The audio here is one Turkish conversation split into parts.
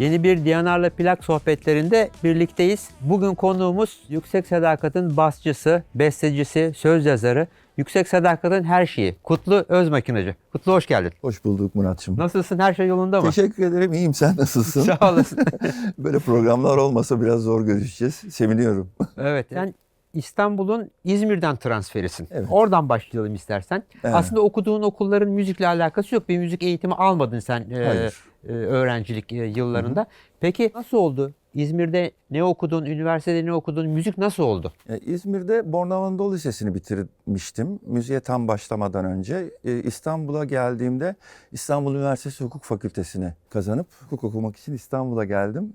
Yeni bir Diyanar'la plak sohbetlerinde birlikteyiz. Bugün konuğumuz Yüksek Sadakat'ın basçısı, bestecisi, söz yazarı, Yüksek Sadakat'ın her şeyi. Kutlu Özmakinacı. Kutlu hoş geldin. Hoş bulduk Muratçım. Nasılsın? Her şey yolunda mı? Teşekkür ederim. İyiyim. Sen nasılsın? Sağ olasın. Böyle programlar olmasa biraz zor görüşeceğiz. Seviniyorum. evet. Sen İstanbul'un İzmir'den transferisin. Evet. Oradan başlayalım istersen. Evet. Aslında okuduğun okulların müzikle alakası yok. Bir müzik eğitimi almadın sen e, Hayır. E, öğrencilik e, yıllarında. Peki nasıl oldu? İzmir'de ne okudun, üniversitede ne okudun, müzik nasıl oldu? Ee, İzmir'de Bornova Anadolu Lisesi'ni bitirmiştim. Müziğe tam başlamadan önce. İstanbul'a geldiğimde İstanbul Üniversitesi Hukuk Fakültesini kazanıp hukuk okumak için İstanbul'a geldim.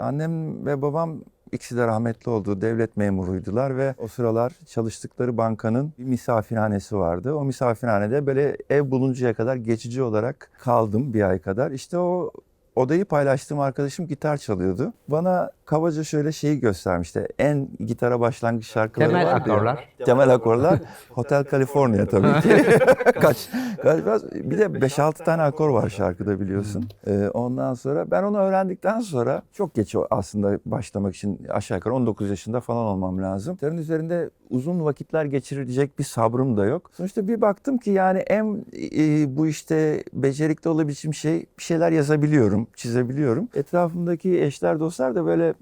Annem ve babam ikisi de rahmetli oldu. Devlet memuruydular ve o sıralar çalıştıkları bankanın bir misafirhanesi vardı. O misafirhanede böyle ev buluncaya kadar geçici olarak kaldım bir ay kadar. İşte o odayı paylaştığım arkadaşım gitar çalıyordu. Bana kabaca şöyle şeyi göstermişti. En gitara başlangıç şarkıları Temel vardı ya. akorlar. Temel akorlar. Hotel California tabii ki. Kaç, galiba bir de 5-6 tane akor var şarkıda biliyorsun. Ee, ondan sonra ben onu öğrendikten sonra çok geç aslında başlamak için aşağı yukarı 19 yaşında falan olmam lazım. Gitarın üzerinde uzun vakitler geçirecek bir sabrım da yok. Sonuçta bir baktım ki yani en e, bu işte becerikli olabileceğim şey bir şeyler yazabiliyorum, çizebiliyorum. Etrafımdaki eşler dostlar da böyle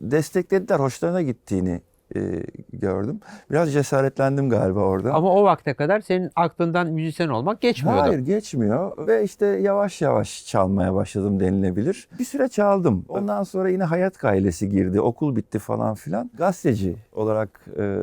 desteklediler, hoşlarına gittiğini e, gördüm. Biraz cesaretlendim galiba orada. Ama o vakte kadar senin aklından müzisyen olmak geçmiyordu. Hayır geçmiyor ve işte yavaş yavaş çalmaya başladım denilebilir. Bir süre çaldım. Ondan sonra yine hayat gailesi girdi. Okul bitti falan filan. Gazeteci olarak e,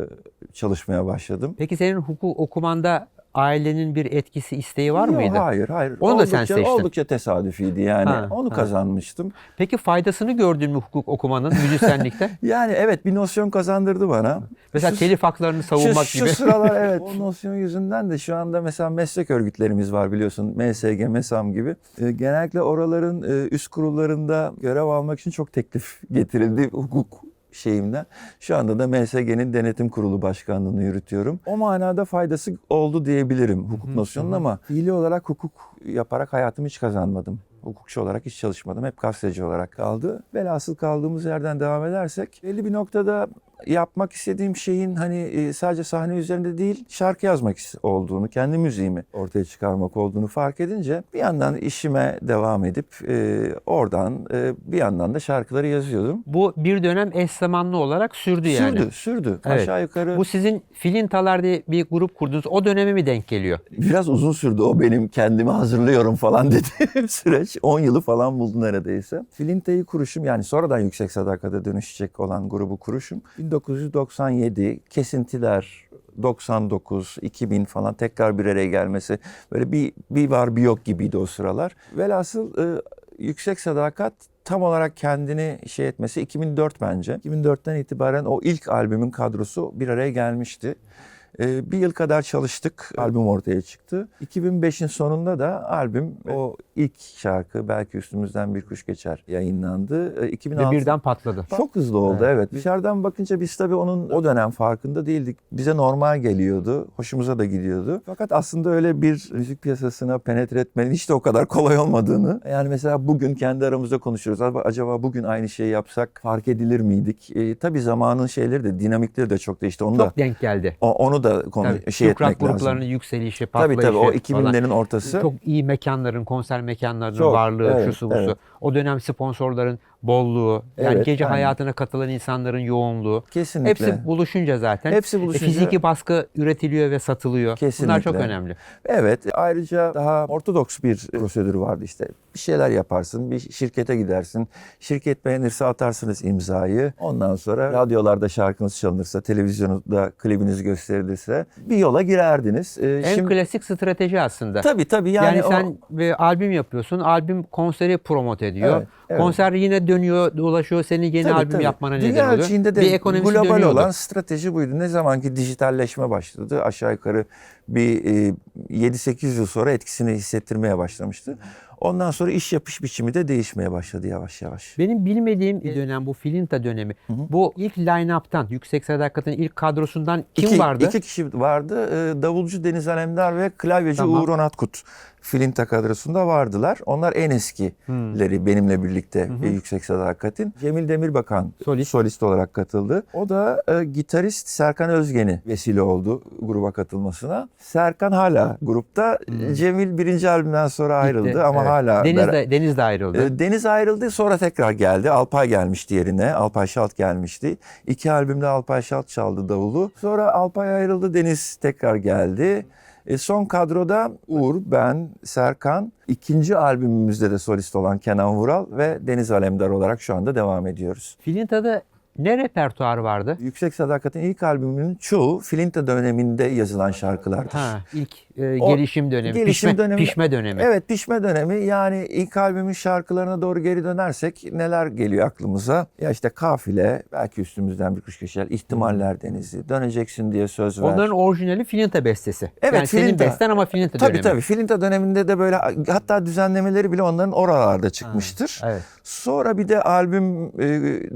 çalışmaya başladım. Peki senin hukuk okumanda ailenin bir etkisi, isteği var Yok, mıydı? Hayır hayır. Onu da sen oldukça, seçtin. Oldukça tesadüfiydi yani. Ha, Onu ha. kazanmıştım. Peki faydasını gördün mü hukuk okumanın müzisyenlikte? Yani evet bir nosyon kazandırdı bana. Mesela Şu- telif haklarını savunmak şu, gibi. Şu sıralar evet. O nosyon yüzünden de şu anda mesela meslek örgütlerimiz var biliyorsun. MSG, MESAM gibi. Ee, genellikle oraların e, üst kurullarında görev almak için çok teklif getirildi hukuk şeyimden. Şu anda da MSG'nin denetim kurulu başkanlığını yürütüyorum. O manada faydası oldu diyebilirim hukuk nosyonunun ama fiili olarak hukuk yaparak hayatımı hiç kazanmadım. Hukukçu olarak hiç çalışmadım. Hep gazeteci olarak kaldı. Velhasıl kaldığımız yerden devam edersek belli bir noktada yapmak istediğim şeyin hani e, sadece sahne üzerinde değil şarkı yazmak olduğunu, kendi müziğimi ortaya çıkarmak olduğunu fark edince bir yandan işime devam edip e, oradan e, bir yandan da şarkıları yazıyordum. Bu bir dönem eş zamanlı olarak sürdü yani. Sürdü, sürdü. Evet. Aşağı yukarı Bu sizin Filintalar diye bir grup kurdunuz. O döneme mi denk geliyor? biraz uzun sürdü o benim kendimi hazırlıyorum falan dediğim süreç. 10 yılı falan buldu neredeyse. Filinte'yi kuruşum yani sonradan Yüksek Sadakat'e dönüşecek olan grubu kuruşum. 1997 kesintiler 99, 2000 falan tekrar bir araya gelmesi böyle bir, bir var bir yok gibiydi o sıralar. Velhasıl e, Yüksek Sadakat tam olarak kendini şey etmesi 2004 bence. 2004'ten itibaren o ilk albümün kadrosu bir araya gelmişti. Ee, bir yıl kadar çalıştık. Albüm ortaya çıktı. 2005'in sonunda da albüm o ilk şarkı belki üstümüzden bir kuş geçer yayınlandı. Ee, Ve 2006 birden patladı. çok hızlı oldu evet. Dışarıdan bakınca biz tabii onun o dönem farkında değildik. Bize normal geliyordu. Hoşumuza da gidiyordu. Fakat aslında öyle bir müzik piyasasına penetre etmenin hiç de o kadar kolay olmadığını. Yani mesela bugün kendi aramızda konuşuyoruz. Acaba- bugün aynı şeyi yapsak fark edilir miydik? Ee, tabii zamanın şeyleri de dinamikleri de çok değişti. Onu da Çok denk geldi. o- onu da konu Tabii, şey etmek lazım. gruplarının yükselişi, Tabii patlayışı tabii o falan. 2000'lerin ortası. Çok iyi mekanların, konser mekanlarının Çok, varlığı, evet, şusu busu. evet. O dönem sponsorların bolluğu, yani Evet, gece aynen. hayatına katılan insanların yoğunluğu. Kesinlikle. Hepsi buluşunca zaten. Hepsi e, buluşunca- Fiziki baskı üretiliyor ve satılıyor. Bunlar Kesinlikle. çok önemli. Evet. Ayrıca daha ortodoks bir prosedür vardı işte. Bir şeyler yaparsın, bir şirkete gidersin. Şirket beğenirse atarsınız imzayı. Ondan sonra radyolarda şarkınız çalınırsa, televizyonda klibiniz gösterilirse bir yola girerdiniz. Ee, En klasik strateji aslında. tabii tabii Yani, yani, o- sen bir albüm yapıyorsun, albüm konseri promote ediyor. Evet, evet. Konser yine dönüyor, dolaşıyor, senin yeni Tabii, albüm tabii. yapmana Dünya neden oluyor. ölçeğinde de bir ekonomisi global dönüyordu. olan strateji buydu. Ne zamanki dijitalleşme başladı aşağı yukarı bir e, 7-8 yıl sonra etkisini hissettirmeye başlamıştı. Ondan sonra iş yapış biçimi de değişmeye başladı yavaş yavaş. Benim bilmediğim bir dönem bu Filinta dönemi. Bu ilk line-up'tan, Yüksek Sadakat'ın ilk kadrosundan kim iki, vardı? İki kişi vardı. Ee, Davulcu Deniz Alemdar ve klavyeci Tamam. Uğur Onatkut. Filinta kadrosunda vardılar. Onlar en eskileri benimle birlikte e, Yüksek Sadakat'in. Cemil Demirbakan Solist. solist olarak katıldı. O da e, gitarist Serkan Özgen'i vesile oldu gruba katılmasına. Serkan hala grupta. Cemil birinci albümden sonra ayrıldı Gitti, ama evet. hala Deniz de, Deniz de ayrıldı. e, Deniz ayrıldı sonra tekrar geldi. Alpay gelmişti yerine. Alpay Şalt gelmişti. İki albümde Alpay Şalt çaldı davulu. Sonra Alpay ayrıldı. Deniz tekrar geldi. E, son kadroda Uğur, ben, Serkan. ikinci albümümüzde de solist olan Kenan Vural ve Deniz Alemdar olarak şu anda devam ediyoruz. Filinta'da ne repertuar vardı? Yüksek Sadakat'in ilk albümünün çoğu Filinta döneminde yazılan şarkılardır. Ha, ilk e, gelişim dönemi, gelişim pişme, dönemi- pişme dönemi. Evet pişme dönemi yani ilk albümün şarkılarına doğru geri dönersek neler geliyor aklımıza? Ya işte kafile, belki üstümüzden bir kuş geçer, ihtimaller denizi, döneceksin diye söz ver. Onların orijinali Filinta bestesi. Evet, yani senin Filinta. besten ama Filinta Tabii dönemi. tabii Filinta döneminde de böyle hatta düzenlemeleri bile onların oralarda çıkmıştır. Evet. Sonra bir de albüm e,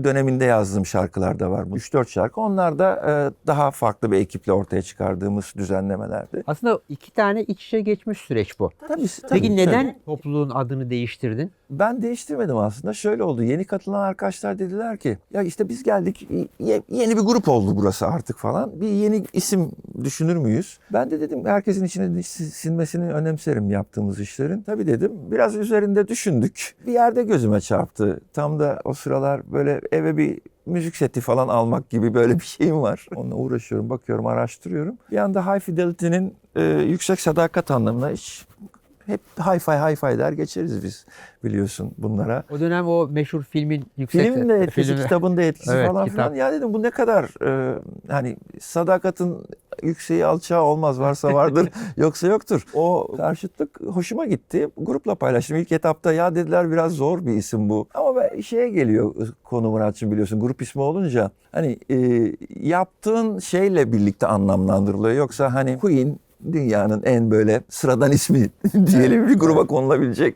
döneminde yazdığım şarkılar da var. Bu 3-4 şarkı. Onlar da e, daha farklı bir ekiple ortaya çıkardığımız düzenlemelerdi. Aslında iki tane iç içe geçmiş süreç bu. Tabii, Peki tabii, neden tabii. topluluğun adını değiştirdin? Ben değiştirmedim aslında. Şöyle oldu. Yeni katılan arkadaşlar dediler ki ya işte biz geldik ye- yeni bir grup oldu burası artık falan. Bir yeni isim düşünür müyüz? Ben de dedim herkesin içine si- sinmesini önemserim yaptığımız işlerin. Tabii dedim biraz üzerinde düşündük. Bir yerde gözüme çarptı. Tam da o sıralar böyle eve bir müzik seti falan almak gibi böyle bir şeyim var. Onunla uğraşıyorum, bakıyorum, araştırıyorum. Bir anda High Fidelity'nin e, yüksek sadakat anlamına hiç hep hi-fi hi-fi der geçeriz biz biliyorsun bunlara. O dönem o meşhur filmin yüksek Filmin de etkisi, filmi- kitabın da etkisi Evet, falan kitap. filan. Ya dedim bu ne kadar e, hani sadakatin yükseği alçağı olmaz varsa vardır yoksa yoktur. O karşıtlık hoşuma gitti. Grupla paylaştım. İlk etapta ya dediler biraz zor bir isim bu. Ama ben şeye geliyor konu Muratçım biliyorsun grup ismi olunca hani e, yaptığın şeyle birlikte anlamlandırılıyor. Yoksa hani Queen dünyanın en böyle sıradan ismi diyelim bir gruba konulabilecek.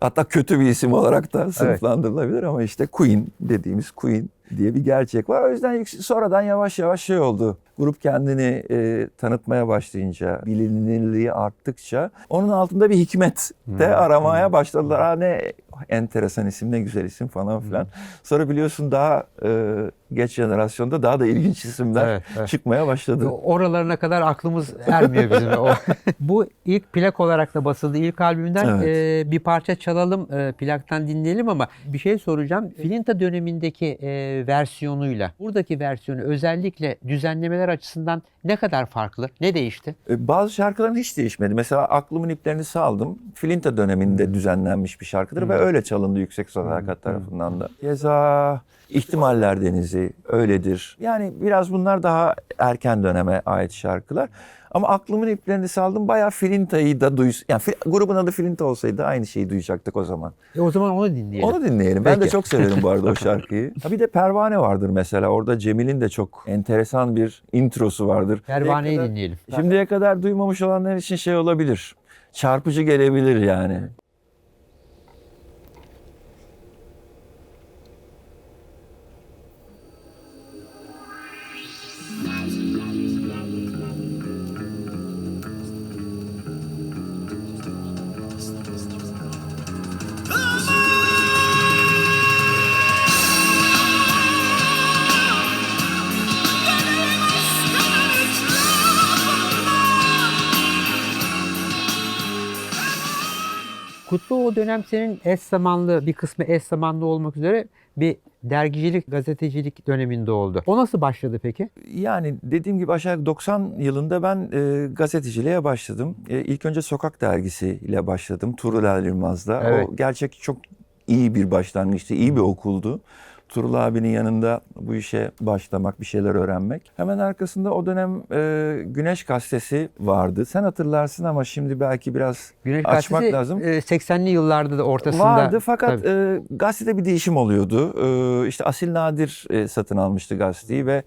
Hatta kötü bir isim olarak da sınıflandırılabilir ama işte Queen dediğimiz Queen diye bir gerçek var. O yüzden sonradan yavaş yavaş şey oldu. Grup kendini e, tanıtmaya başlayınca, bilinirliği arttıkça onun altında bir hikmet de aramaya başladılar. Aa ne enteresan isim, ne güzel isim falan filan. Sonra biliyorsun daha e, geç jenerasyonda daha da ilginç isimler Evet, evet. çıkmaya başladı. Oralarına kadar aklımız ermiyor bizim. O. Bu ilk plak olarak da basıldı. İlk albümden Evet. e, bir parça çalalım, e, plaktan dinleyelim ama bir şey soracağım. Filinta dönemindeki e, versiyonuyla buradaki versiyonu özellikle düzenlemeler açısından ne kadar farklı? Ne değişti? E, Bazı şarkıların hiç değişmedi. Mesela Aklımın iplerini saldım. Filinta döneminde düzenlenmiş bir şarkıdır ve öyle çalındı Yüksek Sadakat tarafından da. Keza İhtimaller Denizi öyledir. Yani biraz bunlar daha erken döneme ait şarkılar. Ama Aklımın iplerini saldım bayağı Filinta'yı da duys... Yani grubun adı Filinta olsaydı aynı şeyi duyacaktık o zaman. E, o zaman onu dinleyelim. Onu dinleyelim. Ben de Peki. çok severim bu arada o şarkıyı. Ha bir de Pervane vardır mesela. Orada Cemil'in de çok enteresan bir introsu vardır. Pervaneyi kadar- dinleyelim. Şimdiye kadar duymamış olanlar için şey olabilir. Çarpıcı gelebilir yani. O dönem senin eş zamanlı bir kısmı eş zamanlı olmak üzere bir dergicilik, gazetecilik döneminde oldu. O nasıl başladı peki? Yani dediğim gibi aşağı yukarı 90 yılında ben e, gazeteciliğe başladım. E, ilk önce Sokak Dergisi ile başladım. Tuğrul Yılmaz'da. Evet. O gerçek çok iyi bir başlangıçtı, iyi bir okuldu. Turul abinin yanında bu işe başlamak, bir şeyler öğrenmek. Hemen arkasında o dönem e, Güneş Gazetesi vardı. Sen hatırlarsın ama şimdi belki biraz Güneş açmak Gazetesi lazım. e, 80'li yıllarda da ortasında. Vardı fakat Tabii. e, gazetede bir değişim oluyordu. E, işte Asil Nadir e, satın almıştı gazeteyi ve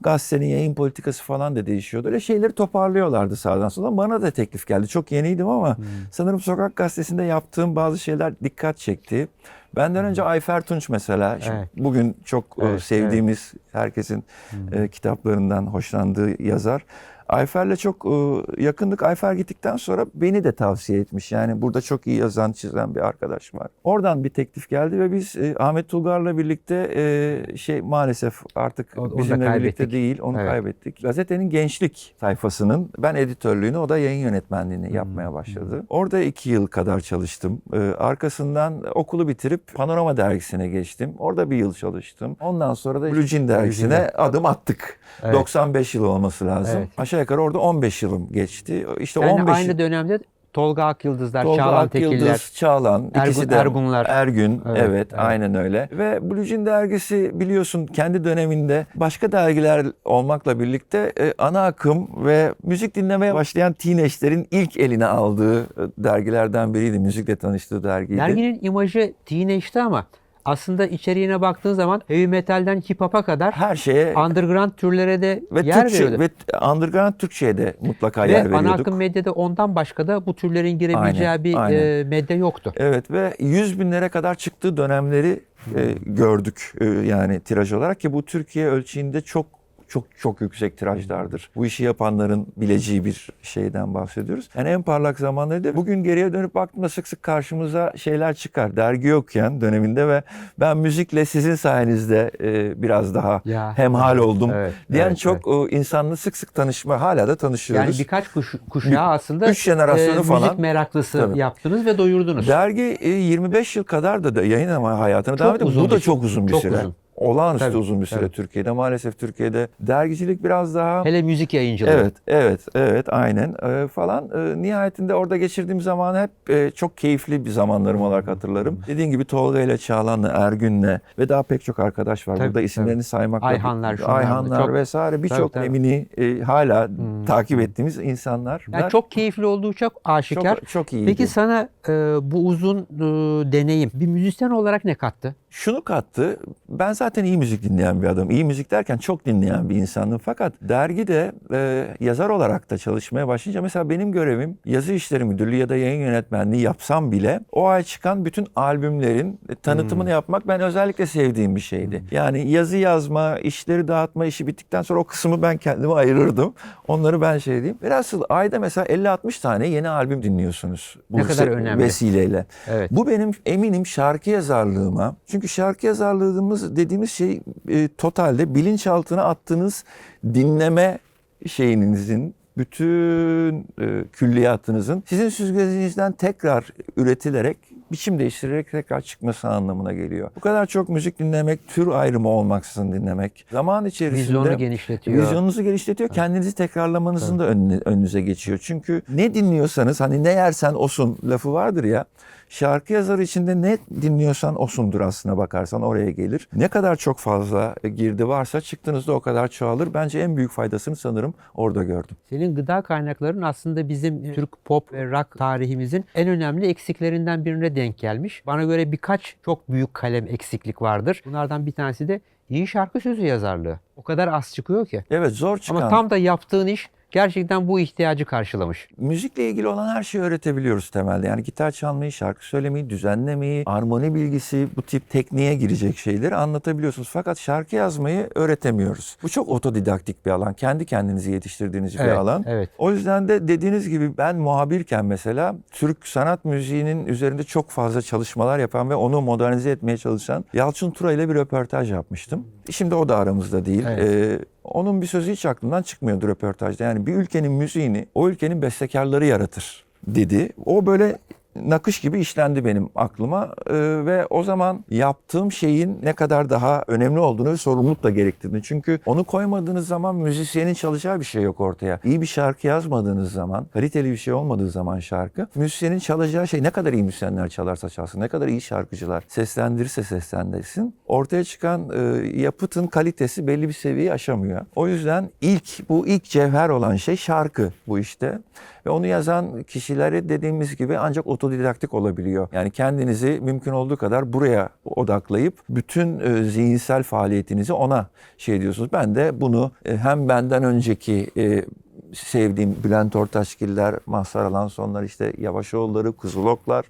gazetenin yayın politikası falan da değişiyordu. Öyle şeyleri toparlıyorlardı sağdan sola. Bana da teklif geldi. Çok yeniydim ama Hmm. sanırım Sokak Gazetesi'nde yaptığım bazı şeyler dikkat çekti. Benden önce Ayfer Tunç mesela. Şimdi Hmm. Evet. Bugün çok e, Evet, sevdiğimiz, herkesin e, kitaplarından hoşlandığı yazar. Ayfer'le çok e, yakındık. Ayfer gittikten sonra beni de tavsiye etmiş. Yani burada çok iyi yazan, çizen bir arkadaş var. Oradan bir teklif geldi ve biz e, Ahmet Tulgar'la birlikte e, şey maalesef artık O- bizimle birlikte değil. Onu Evet. kaybettik. Gazetenin gençlik sayfasının ben editörlüğünü, o da yayın yönetmenliğini yapmaya başladı. Orada iki yıl kadar çalıştım. Arkasından okulu bitirip Panorama dergisine geçtim. Orada bir yıl çalıştım. Ondan sonra da Blue Jean dergisine Jean'e. adım attık. Evet. 95 yıl olması lazım. Evet. Aşağı yukarı orada 15 yılım geçti. İşte Yani 15 aynı dönemde Tolga Akyıldızlar, Tolga Çağlan Akyıldız, Tekiller, Çağlan, ikisi Ergun- de Ergunlar. Ergün, Evet, evet, evet. aynen öyle. Ve Blue Jean dergisi biliyorsun kendi döneminde başka dergiler olmakla birlikte e, ana akım ve müzik dinlemeye başlayan teenage'lerin ilk eline aldığı e, dergilerden biriydi. Müzikle tanıştığı dergiydi. Derginin imajı teenage'ti ama aslında içeriğine baktığın zaman heavy metalden hip hop'a kadar her şeye underground türlere de ve yer Türkçe veriyordu. ve underground Türkçe'ye de mutlaka Ve yer ana veriyorduk. akım medyada ondan başka da bu türlerin girebileceği Aynen, bir aynen. e, medya yoktu. Evet ve 100 binlere kadar çıktığı dönemleri e, gördük e, yani tiraj olarak ki bu Türkiye ölçeğinde çok çok çok yüksek tirajlardır. Bu işi yapanların bileceği bir şeyden bahsediyoruz. Yani en parlak zamanlarıydı. Bugün geriye dönüp baktığımda sık sık karşımıza şeyler çıkar. Dergi yokken döneminde ve ben müzikle sizin sayenizde e, biraz daha Ya, hemhal oldum evet, diyen evet, çok e, insanla sık sık tanışma hala da tanışıyoruz. Yani birkaç kuş, kuşağı aslında üç jenerasyonu müzik falan. meraklısı Tabii. yaptınız ve doyurdunuz. Dergi e, 25 yıl kadar da, da yayın ama hayatına Çok devam ediyor. Bu da çok uzun bir çok süre. uzun. Olağanüstü Tabii, uzun bir süre tabii. Türkiye'de. Maalesef Türkiye'de dergicilik biraz daha Hele müzik yayıncılığı. Evet, evet, evet, aynen Ee, falan. Ee, nihayetinde orada geçirdiğim zaman hep e, çok keyifli bir zamanlarım olarak hatırlarım. Dediğim gibi Tolga ile Çağlan'la, Ergün'le ve daha pek çok arkadaş var. Tabii, Burada isimlerini saymakla. Ayhanlar, şunlar, Ayhanlar çok- vesaire birçok tabii. emini e, hala Hmm. takip ettiğimiz insanlar. Yani çok keyifli olduğu çok aşikar. çok, çok iyiydi. Peki sana e, bu uzun e, deneyim bir müzisyen olarak ne kattı? şunu kattı. Ben zaten iyi müzik dinleyen bir adam. İyi müzik derken çok dinleyen bir insandım. Fakat dergide e, yazar olarak da çalışmaya başlayınca mesela benim görevim yazı işleri müdürlüğü ya da yayın yönetmenliği yapsam bile o ay çıkan bütün albümlerin tanıtımını yapmak ben özellikle sevdiğim bir şeydi. Yani yazı yazma, işleri dağıtma işi bittikten sonra o kısmı ben kendime ayırırdım. Onları ben şey diyeyim. Velhasıl ayda mesela 50-60 tane yeni albüm dinliyorsunuz. Bu Ne kadar önemli. Vesileyle. Evet. Bu benim eminim şarkı yazarlığıma. Çünkü şarkı yazarlığımız dediğimiz şey e, totalde bilinçaltına attığınız dinleme şeyinizin bütün e, külliyatınızın sizin süzgecinizden tekrar üretilerek biçim değiştirerek tekrar çıkması anlamına geliyor. Bu kadar çok müzik dinlemek, tür ayrımı olmaksızın dinlemek. Zaman içerisinde Vizyonu genişletiyor. Vizyonunuzu geliştiriyor. Kendinizi tekrarlamanızın da önünüze geçiyor. Çünkü ne dinliyorsanız hani ne yersen osun lafı vardır ya. Şarkı yazarı içinde ne dinliyorsan osundur aslına bakarsan oraya gelir. Ne kadar çok fazla girdi varsa çıktığınızda o kadar çoğalır. Bence en büyük faydasını sanırım orada gördüm. Senin gıda kaynakların aslında bizim Türk pop ve rock tarihimizin en önemli eksiklerinden birine denk gelmiş. Bana göre birkaç çok büyük kalem eksiklik vardır. Bunlardan bir tanesi de iyi şarkı sözü yazarlığı. O kadar az çıkıyor ki. Evet zor çıkan. Ama tam da yaptığın iş gerçekten bu ihtiyacı karşılamış. Müzikle ilgili olan her şeyi öğretebiliyoruz temelde. Yani gitar çalmayı, şarkı söylemeyi, düzenlemeyi, armoni bilgisi, bu tip tekniğe girecek şeyleri anlatabiliyorsunuz. Fakat şarkı yazmayı öğretemiyoruz. Bu çok otodidaktik bir alan. Kendi kendinizi yetiştirdiğiniz bir Evet, alan. evet. O yüzden de dediğiniz gibi ben muhabirken mesela Türk sanat müziğinin üzerinde çok fazla çalışmalar yapan ve onu modernize etmeye çalışan Yalçın Tura ile bir röportaj yapmıştım. Şimdi o da aramızda değil. Evet. Ee, onun bir sözü hiç aklımdan çıkmıyordu röportajda. Yani bir ülkenin müziğini o ülkenin bestekarları yaratır dedi. O böyle nakış gibi işlendi benim aklıma Ee, ve o zaman yaptığım şeyin ne kadar daha önemli olduğunu ve sorumluluk da gerektirdiğini. Çünkü onu koymadığınız zaman müzisyenin çalacağı bir şey yok ortaya. İyi bir şarkı yazmadığınız zaman, kaliteli bir şey olmadığı zaman şarkı, müzisyenin çalacağı şey ne kadar iyi müzisyenler çalarsa çalsın, ne kadar iyi şarkıcılar seslendirirse seslendirsin, ortaya çıkan e, yapıtın kalitesi belli bir seviyeyi aşamıyor. O yüzden ilk bu ilk cevher olan şey şarkı bu işte. Ve onu yazan kişileri dediğimiz gibi ancak otodidaktik olabiliyor. Yani kendinizi mümkün olduğu kadar buraya odaklayıp bütün e, zihinsel faaliyetinizi ona şey diyorsunuz. Ben de bunu e, hem benden önceki e, sevdiğim Bülent Ortaçgiller, Mazhar Alansonlar, işte Yavaşoğulları, Kuzuloklar,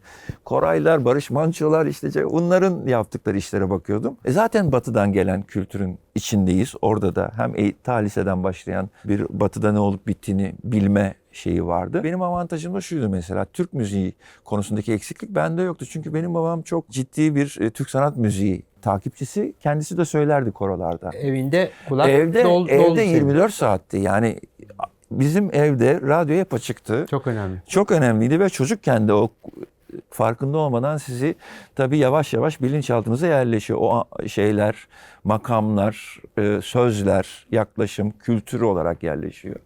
Koraylar, Barış Manço'lar işte bunların yaptıkları işlere bakıyordum. E zaten batıdan gelen kültürün içindeyiz. Orada da hem ta başlayan bir batıda ne olup bittiğini bilme şeyi vardı. Benim avantajım da şuydu mesela Türk müziği konusundaki eksiklik bende yoktu. Çünkü benim babam çok ciddi bir e, Türk sanat müziği takipçisi. Kendisi de söylerdi korolarda. Evinde kulak Evde dol, evde dolu senin. 24 saatti. Yani bizim evde radyo hep açıktı. Çok önemli. Çok önemliydi ve çocukken de o farkında olmadan sizi tabii yavaş yavaş bilinçaltınıza yerleşiyor. O şeyler, makamlar, e, sözler, yaklaşım, kültür olarak yerleşiyor.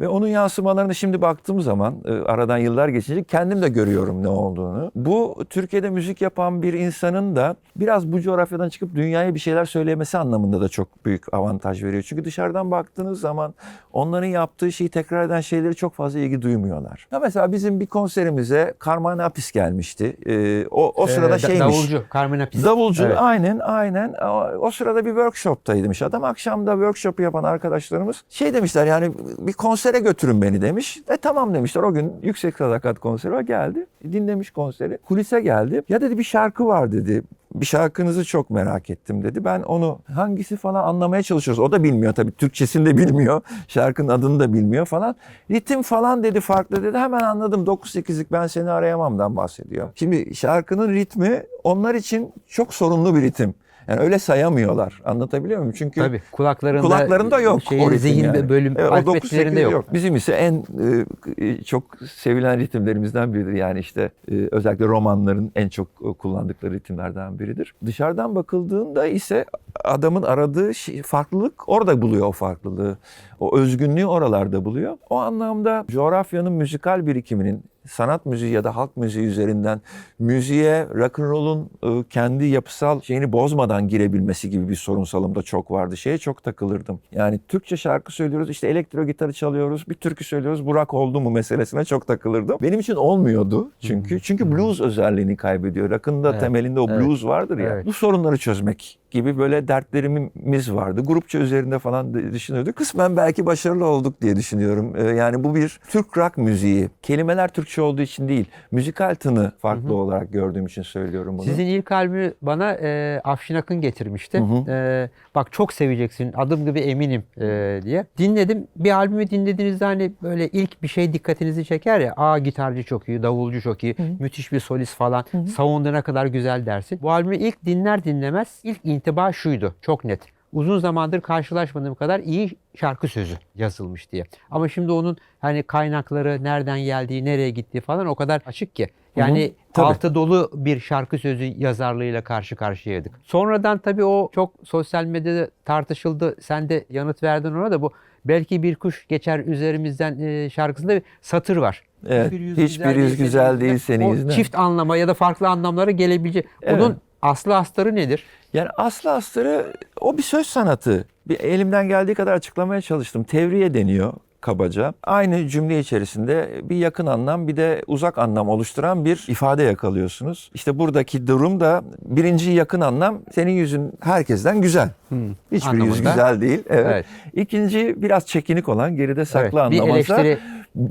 Ve onun yansımalarını şimdi baktığım zaman e, aradan yıllar geçince kendim de görüyorum ne olduğunu. Bu Türkiye'de müzik yapan bir insanın da biraz bu coğrafyadan çıkıp dünyaya bir şeyler söyleyemesi anlamında da çok büyük avantaj veriyor. Çünkü dışarıdan baktığınız zaman onların yaptığı şeyi tekrar eden şeyleri çok fazla ilgi duymuyorlar. Ya mesela bizim bir konserimize Karman Apis gelmişti. E, o, o sırada Ee, şeymiş. Davulcu, Carmen Apis. Davulcu Evet. aynen aynen o, o sırada bir workshop'taymış adam akşamda workshop yapan arkadaşlarımız şey demişler yani bir konsere götürün beni demiş ve tamam demişler o gün yüksek sadakat konseri var geldi dinlemiş konseri kulise geldi ya dedi bir şarkı var dedi bir şarkınızı çok merak ettim dedi. Ben onu hangisi falan anlamaya çalışıyoruz. O da bilmiyor tabii. Türkçesini de bilmiyor. Şarkının adını da bilmiyor falan. Ritim falan dedi farklı dedi. Hemen anladım 9-8'lik ben seni arayamamdan bahsediyor. Şimdi şarkının ritmi onlar için çok sorunlu bir ritim. Yani öyle sayamıyorlar. Anlatabiliyor muyum? Çünkü Tabii kulaklarında, kulaklarında yok Şey, zihin yani. bölüm Evet, alfabetlerinde 9-8 yok. Bizim ise en e, çok sevilen ritimlerimizden biridir. Yani işte e, özellikle romanların en çok e, kullandıkları ritimlerden biridir. Dışarıdan bakıldığında ise adamın aradığı şey, farklılık orada buluyor o farklılığı. O özgünlüğü oralarda buluyor. O anlamda coğrafyanın müzikal birikiminin sanat müziği ya da halk müziği üzerinden müziğe rock'n'roll'un kendi yapısal şeyini bozmadan girebilmesi gibi bir sorunsalım da çok vardı. Şeye çok takılırdım. Yani Türkçe şarkı söylüyoruz, işte elektro gitarı çalıyoruz, bir türkü söylüyoruz, Burak oldu mu meselesine çok takılırdım. Benim için olmuyordu çünkü. Çünkü blues özelliğini kaybediyor. Rock'ın da Evet, temelinde o evet, blues vardır ya. evet. Bu sorunları çözmek gibi böyle dertlerimiz vardı. Grupça üzerinde falan düşünüyorduk. Kısmen belki başarılı olduk diye düşünüyorum. Ee, yani bu bir Türk rock müziği. Kelimeler Türkçe olduğu için değil, müzikal tını farklı olarak gördüğüm için söylüyorum bunu. Sizin ilk albümü bana e, Afşin Akın getirmişti. Hı hı. E, bak çok seveceksin adım gibi eminim e, diye. Dinledim. Bir albümü dinlediğinizde hani böyle ilk bir şey dikkatinizi çeker ya. Aa gitarcı çok iyi, davulcu çok iyi, müthiş bir solist falan. Savunduğuna ne kadar güzel dersin. Bu albümü ilk dinler dinlemez ilk intiba şuydu. Çok net. Uzun zamandır karşılaşmadığım kadar iyi şarkı sözü yazılmış diye. Ama şimdi onun hani kaynakları, nereden geldiği, nereye gittiği falan o kadar açık ki. Yani Tabii. altı dolu bir şarkı sözü yazarlığıyla karşı karşıyaydık. Sonradan tabii o çok sosyal medyada tartışıldı. Sen de yanıt verdin ona da bu belki bir kuş geçer üzerimizden e, şarkısında bir satır var. Evet, hiçbir yüz güzel değil senin yüzünden. Çift anlama ya da farklı anlamlara gelebilecek. Evet. Bunun aslı astarı nedir? Yani aslı astarı o bir söz sanatı. Bir elimden geldiği kadar açıklamaya çalıştım. Tevriye deniyor kabaca. Aynı cümle içerisinde bir yakın anlam bir de uzak anlam oluşturan bir ifade yakalıyorsunuz. İşte buradaki durum da birinci yakın anlam senin yüzün herkesten güzel. Hiçbir yüz Anlamında. güzel değil. Evet. Evet. İkinci biraz çekinik olan geride saklı Evet, bir anlamazsa. eleştiri,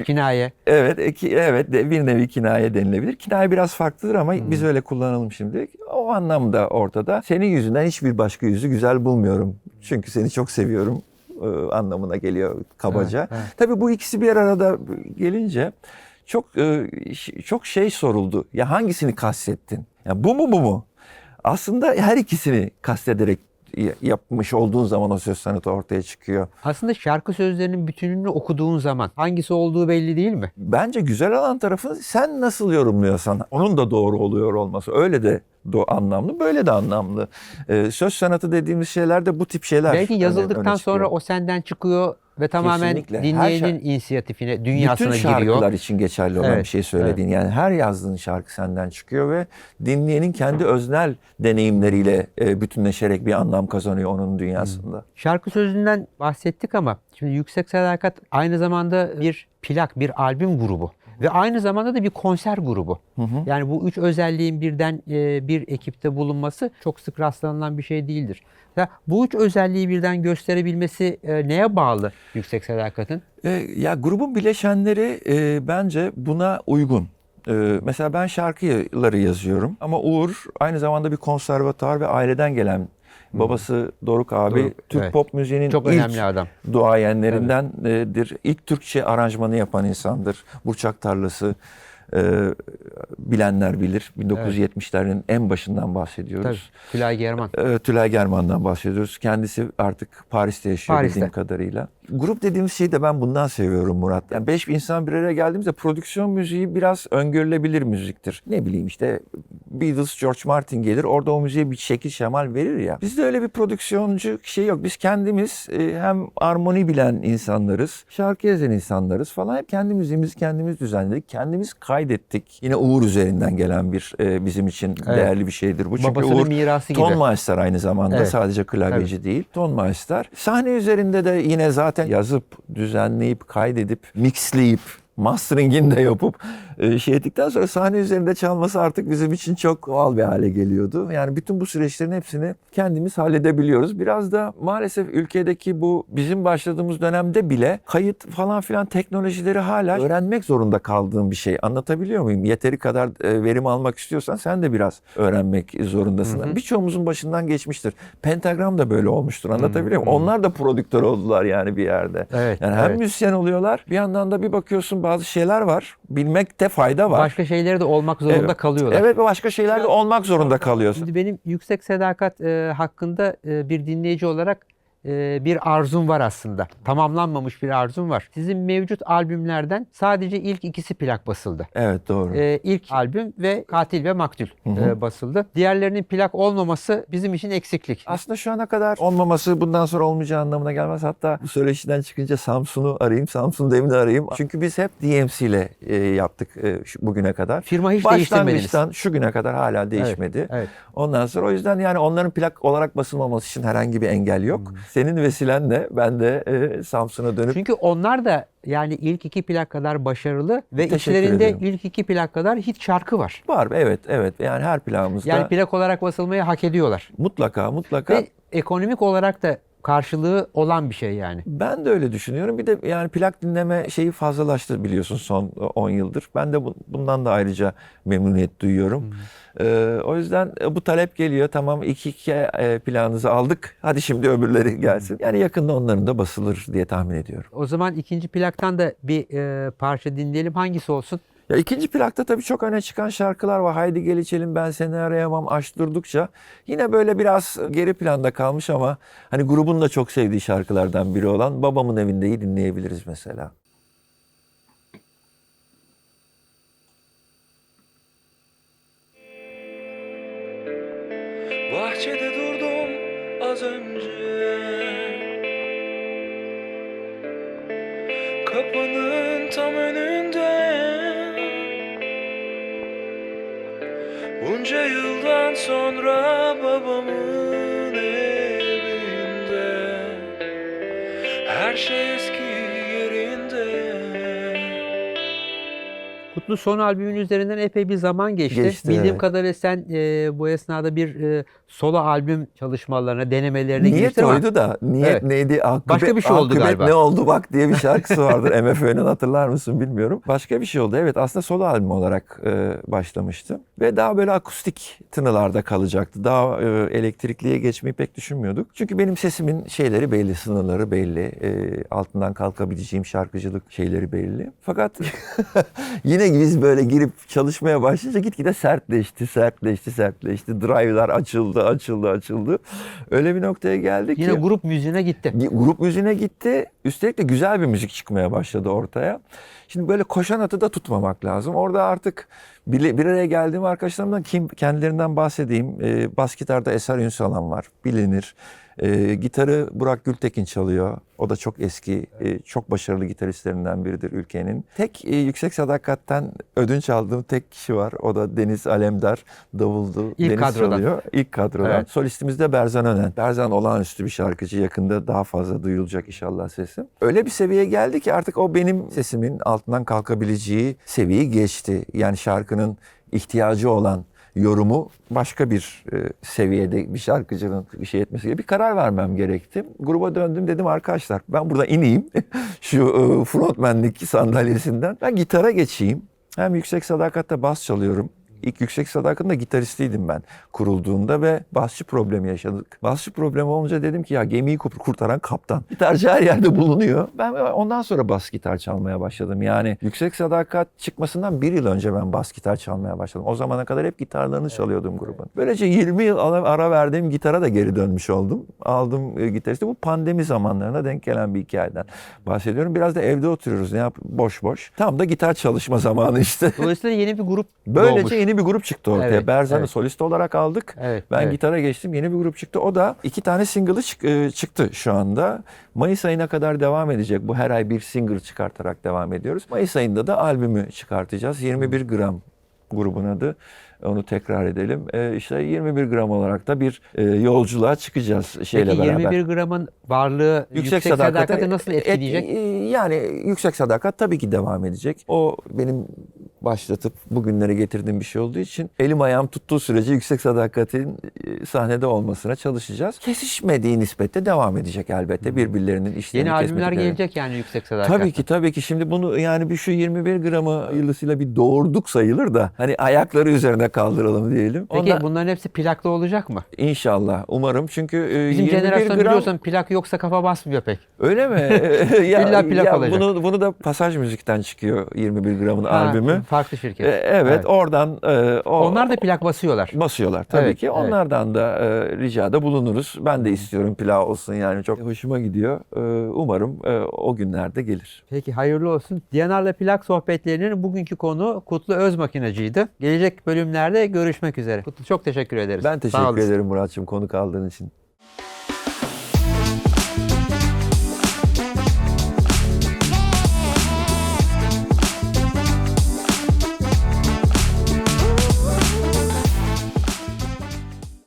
kinaye. Evet, iki, evet bir nevi kinaye denilebilir. Kinaye biraz farklıdır ama biz öyle kullanalım şimdi. O anlamda ortada. Senin yüzünden hiçbir başka yüzü güzel bulmuyorum. Çünkü seni çok seviyorum e, anlamına geliyor kabaca. Evet, evet. Tabii bu ikisi bir arada gelince çok e, çok şey soruldu. Ya hangisini kastettin? Ya bu mu bu mu? Aslında her ikisini kastederek yapmış olduğun zaman o söz sanatı ortaya çıkıyor. Aslında şarkı sözlerinin bütününü okuduğun zaman hangisi olduğu belli değil mi? Bence güzel olan tarafı sen nasıl yorumluyorsan onun da doğru oluyor olması. Öyle de do anlamlı, böyle de anlamlı. Ee, söz sanatı dediğimiz şeyler de bu tip şeyler. Belki öne- yazıldıktan öne çıkıyor. sonra o senden çıkıyor ve tamamen Kesinlikle. Dinleyenin şar- inisiyatifine, dünyasına bütün şarkılar giriyor. için geçerli olan Evet, bir şey söylediğin. Yani her yazdığın şarkı senden çıkıyor ve dinleyenin kendi öznel deneyimleriyle e, bütünleşerek bir anlam kazanıyor onun dünyasında. Şarkı sözünden bahsettik ama şimdi Yüksek Sadakat aynı zamanda bir plak, bir albüm grubu. Ve aynı zamanda da bir konser grubu. Yani bu üç özelliğin birden e, bir ekipte bulunması çok sık rastlanılan bir şey değildir. Ya bu üç özelliği birden gösterebilmesi e, neye bağlı Yüksek Sadakat'ın? E, ya grubun bileşenleri e, bence buna uygun. E, mesela ben şarkıları yazıyorum ama Uğur aynı zamanda bir konservatuar ve aileden gelen babası Doruk abi Doruk, Türk evet. pop müziğinin Çok ilk önemli adam. duayenlerindendir. İlk Türkçe aranjmanı yapan insandır. Burçak Tarlası e, bilenler bilir. 1970'lerin en başından Tabii. bahsediyoruz. Tülay German. E, Tülay German'dan bahsediyoruz. Kendisi artık Paris'te yaşıyor Paris'te. bildiğim kadarıyla. Grup dediğimiz şeyi de ben bundan seviyorum Murat. Yani beş insan bir araya geldiğimizde prodüksiyon müziği biraz öngörülebilir müziktir. Ne bileyim işte Beatles, George Martin gelir orada o müziğe bir şekil şemal verir ya. Bizde öyle bir prodüksiyoncu şey yok. Biz kendimiz e, hem armoni bilen insanlarız, şarkı yazan insanlarız falan. Hep kendi müziğimizi kendimiz düzenledik. Kendimiz kaydettik. Yine Uğur üzerinden gelen bir e, bizim için Evet. değerli bir şeydir bu. Çünkü Babasının Uğur mirası gibi. ton maestro aynı zamanda Evet. sadece klavyeci değil. Ton maestro. Sahne üzerinde de yine zaten yazıp, düzenleyip, kaydedip, mixleyip, masteringini de yapıp şey ettikten sonra sahne üzerinde çalması artık bizim için çok doğal bir hale geliyordu. Yani bütün bu süreçlerin hepsini kendimiz halledebiliyoruz. Biraz da maalesef ülkedeki bu bizim başladığımız dönemde bile kayıt falan filan teknolojileri hala öğrenmek zorunda kaldığım bir şey. Anlatabiliyor muyum? Yeteri kadar e, verim almak istiyorsan sen de biraz öğrenmek zorundasın. Birçoğumuzun başından geçmiştir. Pentagram da böyle olmuştur. Anlatabiliyor muyum? Onlar da prodüktör oldular yani bir yerde. Evet, Yani hem evet. müzisyen oluyorlar bir yandan da bir bakıyorsun bazı şeyler var. Bilmekte fayda var. Başka şeyleri de olmak zorunda Evet. kalıyorlar. Evet ve başka şeyler de olmak zorunda kalıyorsun. Şimdi benim yüksek sadakat e, hakkında e, bir dinleyici olarak bir arzum var aslında. Tamamlanmamış bir arzum var. Sizin mevcut albümlerden sadece ilk ikisi plak basıldı. Evet doğru. E, ilk albüm ve Katil ve Maktul e, basıldı. Diğerlerinin plak olmaması bizim için eksiklik. Aslında şu ana kadar olmaması bundan sonra olmayacağı anlamına gelmez. Hatta bu söyleşiden çıkınca Samsun'u arayayım, Samsun Demir'i arayayım. Çünkü biz hep DMC ile e, yaptık e, şu, bugüne kadar. Firma hiç. Başlangıçtan şu güne kadar hala değişmedi. evet. Ondan sonra o yüzden yani onların plak olarak basılmaması için herhangi bir engel yok. Senin vesilenle ben de e, Samsun'a dönüp Çünkü onlar da yani ilk iki plak kadar başarılı ve Teşekkür içlerinde ederim. ilk iki plak kadar hit şarkı var. var. Evet, evet. Yani her plağımızda Yani plak olarak basılmayı hak ediyorlar. mutlaka mutlaka Ve ekonomik olarak da karşılığı olan bir şey yani. Ben de öyle düşünüyorum. Bir de yani plak dinleme şeyi fazlalaştı biliyorsun son 10 yıldır. Ben de bu- bundan da ayrıca memnuniyet duyuyorum. Ee, o yüzden e, bu talep geliyor. Tamam iki iki e, planınızı aldık. Hadi şimdi öbürleri gelsin. Yani yakında onların da basılır diye tahmin ediyorum. O zaman ikinci plaktan da bir e, parça dinleyelim. Hangisi olsun? Ya ikinci plakta tabii çok öne çıkan şarkılar var. Haydi gel içelim ben seni arayamam aşk durdukça. Yine böyle biraz geri planda kalmış ama hani grubun da çok sevdiği şarkılardan biri olan Babamın Evinde'yi dinleyebiliriz mesela. Kutlu son albümün üzerinden epey bir zaman geçti. Geçti, Bildiğim evet. kadarıyla sen e, bu esnada bir e, solo albüm çalışmalarına, denemelerine Niyet ama oydu da niyet Evet. neydi? Akıbet, Başka bir şey oldu akıbet galiba. ne oldu bak diye bir şarkısı vardır MFÖ'nün hatırlar mısın bilmiyorum. Başka bir şey oldu. Evet aslında solo albüm olarak e, başlamıştım. Ve daha böyle akustik tınılarda kalacaktı. Daha e, elektrikliye geçmeyi pek düşünmüyorduk. Çünkü benim sesimin şeyleri belli, sınırları belli. E, altından kalkabileceğim şarkıcılık şeyleri belli. Fakat yine biz böyle girip çalışmaya başlayınca gitgide sertleşti, sertleşti, sertleşti. Drive'lar açıldı, açıldı, açıldı. Öyle bir noktaya geldik yine ki grup müziğine gitti. bir grup müziğine gitti. Üstelik de güzel bir müzik çıkmaya başladı ortaya. Şimdi böyle koşan atı da tutmamak lazım. Orada artık bir, bir araya geldiğim arkadaşlarımdan kim kendilerinden bahsedeyim. Ee, bas gitarda Eser Ünsalan var. Bilinir. E, gitarı Burak Gültekin çalıyor. O da çok eski, e, çok başarılı gitaristlerinden biridir ülkenin. Tek e, yüksek sadakatten ödünç aldığım tek kişi var. O da Deniz Alemdar. Davuldu. İlk Deniz kadrodan. çalıyor. İlk kadrodan. Evet. Solistimiz de Berzan Önen. Berzan olağanüstü bir şarkıcı. Yakında daha fazla duyulacak inşallah sesim. Öyle bir seviyeye geldi ki artık o benim sesimin altından kalkabileceği seviyeyi geçti. Yani şarkının ihtiyacı olan yorumu başka bir e, seviyede bir şarkıcının bir şey etmesi gibi bir karar vermem gerekti. Gruba döndüm dedim arkadaşlar ben burada ineyim şu e, frontmenlik sandalyesinden ben gitara geçeyim. Hem yüksek sadakatte bas çalıyorum. İlk yüksek sadakatın da gitaristiydim ben kurulduğunda ve basçı problemi yaşadık. Basçı problemi olunca dedim ki ya gemiyi kur- kurtaran kaptan. Gitarcı her yerde bulunuyor. Ben ondan sonra bas gitar çalmaya başladım. Yani yüksek sadakat çıkmasından bir yıl önce ben bas gitar çalmaya başladım. O zamana kadar hep gitarlarını çalıyordum grubun. Böylece 20 yıl ara verdiğim gitara da geri dönmüş oldum. Aldım e, gitaristi. Bu pandemi zamanlarına denk gelen bir hikayeden bahsediyorum. Biraz da evde oturuyoruz. Ne yap? Boş boş. Tam da gitar çalışma zamanı işte. Dolayısıyla yeni bir grup Böylece doğmuş. yeni bir grup çıktı ortaya. Evet, Berzan'ı evet. solist olarak aldık. Evet, Ben evet. gitara geçtim. Yeni bir grup çıktı. O da iki tane single'ı çık- e, çıktı şu anda. Mayıs ayına kadar devam edecek. Bu her ay bir single çıkartarak devam ediyoruz. Mayıs ayında da albümü çıkartacağız. 21 gram grubun adı. Onu tekrar edelim. E, işte 21 gram olarak da bir e, yolculuğa çıkacağız şeyle Peki beraber. 21 gramın varlığı yüksek, sadakati nasıl et- etkileyecek? e, yani yüksek sadakat tabii ki devam edecek. O benim başlatıp bugünlere getirdiğim bir şey olduğu için elim ayağım tuttuğu sürece yüksek sadakatin e, sahnede olmasına çalışacağız. Kesişmediği nispette devam edecek elbette birbirlerinin işlerini Yeni albümler gelecek yani yüksek sadakatte. Tabii ki tabii ki şimdi bunu yani bir şu 21 gramı hayırlısıyla bir doğurduk sayılır da hani ayakları üzerine kaldıralım diyelim. Peki Ondan- bunların hepsi plaklı olacak mı? İnşallah umarım çünkü e, Bizim 21 jenerasyon gram biliyorsun plak yoksa kafa basmıyor pek. Öyle mi? ya, İlla plak ya olacak. Bunu, bunu da Pasaj Müzik'ten çıkıyor 21 gramın Ha, albümü. Farklı şirket. E, evet, oradan e, o, Onlar da plak basıyorlar. basıyorlar tabii Evet, ki. evet. Onlardan da e, ricada bulunuruz. Ben de istiyorum plağı olsun yani çok hoşuma gidiyor. E, umarım e, o günlerde gelir. Peki hayırlı olsun. Diyanar'la plak sohbetlerinin bugünkü konu Kutlu Özmakinacı'ydı. Gelecek bölümlerde görüşmek üzere. Kutlu çok teşekkür ederiz. Ben teşekkür ederim Muratçım konuk aldığın için.